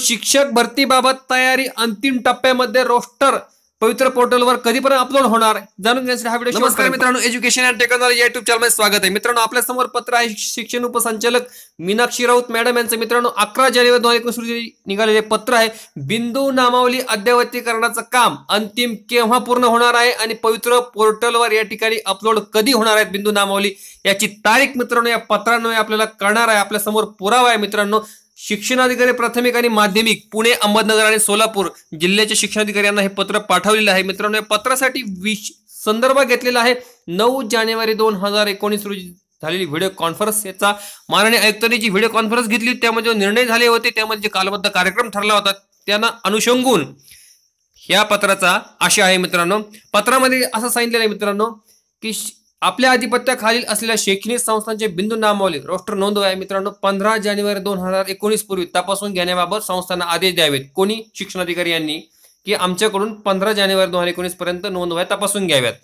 शिक्षक भरतीबाबत तयारी अंतिम टप्प्यामध्ये रोस्टर पवित्र पोर्टलवर कधीपर्यंत अपलोड होणार? जाणून घेण्यासाठी हा व्हिडिओ नमस्कार मित्रांनो education and technology YouTube channel स्वागत आहे. मित्रांनो आपल्यासमोर पत्र आहे शिक्षण उपसंचालक मीनाक्षी राऊत. मॅडम यांचं मित्रांनो अकरा जानेवारी दोन हजार एकोणीस रोजी निघालेले पत्र आहे. बिंदू नामावली अद्ययावतीकरणाचं काम अंतिम केव्हा पूर्ण होणार आहे आणि पवित्र पोर्टलवर या ठिकाणी अपलोड कधी होणार आहेत बिंदू नामावली? याची तारीख मित्रांनो या पत्रान्वये आपल्याला कळणार आहे. आपल्यासमोर पुरावा आहे मित्रांनो. शिक्षणाधिकारी प्राथमिक आणि माध्यमिक पुणे अहमदनगर आणि सोलापूर जिल्ह्याच्या शिक्षणाधिकारी यांना हे पत्र पाठवलेलं आहे. मित्रांनो या पत्रासाठी विश संदर्भ घेतलेला आहे. नऊ जानेवारी दोन हजार एकोणीस रोजी झालेली व्हिडिओ कॉन्फरन्स. याचा माननीय आयुक्तांनी जी व्हिडिओ कॉन्फरन्स घेतली त्यामध्ये निर्णय झाले होते त्यामध्ये जे कालबद्ध कार्यक्रम ठरला होता त्यांना अनुषंगून ह्या पत्राचा आशय आहे मित्रांनो. पत्रामध्ये असं सांगितलेलं आहे मित्रांनो की श- आपल्या आधिपत्याखालील असलेल्या शैक्षणिक संस्थांचे बिंदू नामावली. रोस्टर नोंदवाय मित्रांनो. पंधरा जानेवारी दोन हजार एकोणीस पूर्वी तपासून घेण्याबाबत संस्थांना आदेश द्यावेत. कोणी? शिक्षणाधिकारी यांनी. की आमच्याकडून पंधरा जानेवारी दोन हजार एकोणीस पर्यंत नोंदवया तपासून घ्याव्यात.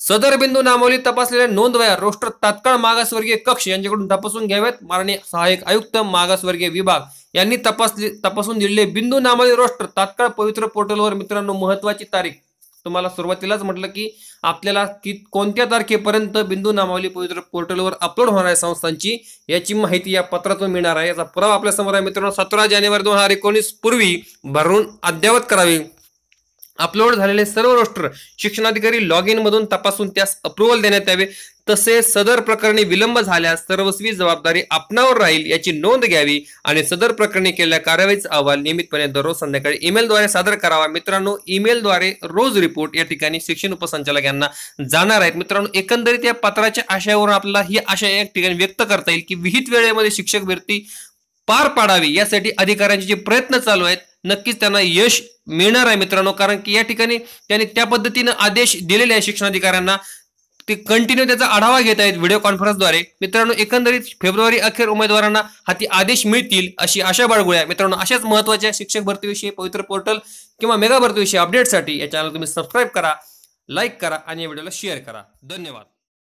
सदर बिंदू नामावली तपासलेल्या नोंदवया रोस्टर तात्काळ मागासवर्गीय कक्ष यांच्याकडून तपासून घ्याव्यात. माननीय सहाय्यक आयुक्त मागासवर्गीय विभाग यांनी तपासले तपासून दिलेले बिंदू नामावली रोस्टर तात्काळ पवित्र पोर्टलवर मित्रांनो महत्वाची तारीख तुम्हाला सुरुवातीलाच म्हटलं की आपल्याला की कोणत्या तारखेपर्यंत बिंदू नामावली पवित्र पोर्टलवर अपलोड होणार आहे संस्थांची याची माहिती या पत्रातून मिळणार आहे. याचा पुरावा आपल्यासमोर आहे मित्रांनो. सतरा जानेवारी दोन हजार एकोणीस पूर्वी भरून अद्ययावत करावी. अपलोड झालेले सर्व रोस्टर शिक्षणाधिकारी लॉग इन मधून तपासून त्यास अप्रुव्हल देण्यात यावे. तसेच सदर प्रकरणी विलंब झाल्यास सर्वस्वी जबाबदारी आपणावर राहील याची नोंद घ्यावी आणि सदर प्रकरणी केलेल्या कारवाईचा अहवाल नियमितपणे दररोज संध्याकाळी ईमेलद्वारे सादर करावा. मित्रांनो ईमेलद्वारे रोज रिपोर्ट या ठिकाणी शिक्षण उपसंचालक यांना जाणार आहेत. मित्रांनो एकंदरीत या पत्राच्या आशयावरून आपल्याला ही आशा या ठिकाणी व्यक्त करता येईल की विहित वेळेमध्ये शिक्षक भरती पार पाडावी यासाठी अधिकाऱ्यांचे जे प्रयत्न चालू आहेत नक्कीच त्यांना यश मिळणार आहे मित्रांनो. कारण की या ठिकाणी त्यांनी त्या पद्धतीनं आदेश दिलेले आहे शिक्षणाधिकाऱ्यांना. ते कंटिन्यू त्याचा आढावा घेत आहेत व्हिडिओ कॉन्फरन्सद्वारे मित्रांनो एकंदरीत फेब्रुवारी अखेर उमेदवारांना हाती आदेश मिळतील अशी आशा बाळगूया. मित्रांनो अशाच महत्त्वाच्या शिक्षक भरतीविषयी पवित्र पोर्टल किंवा मेगा भरतीविषयी अपडेटसाठी या चॅनल तुम्ही सबस्क्राईब करा लाईक करा आणि या व्हिडिओला शेअर करा. धन्यवाद.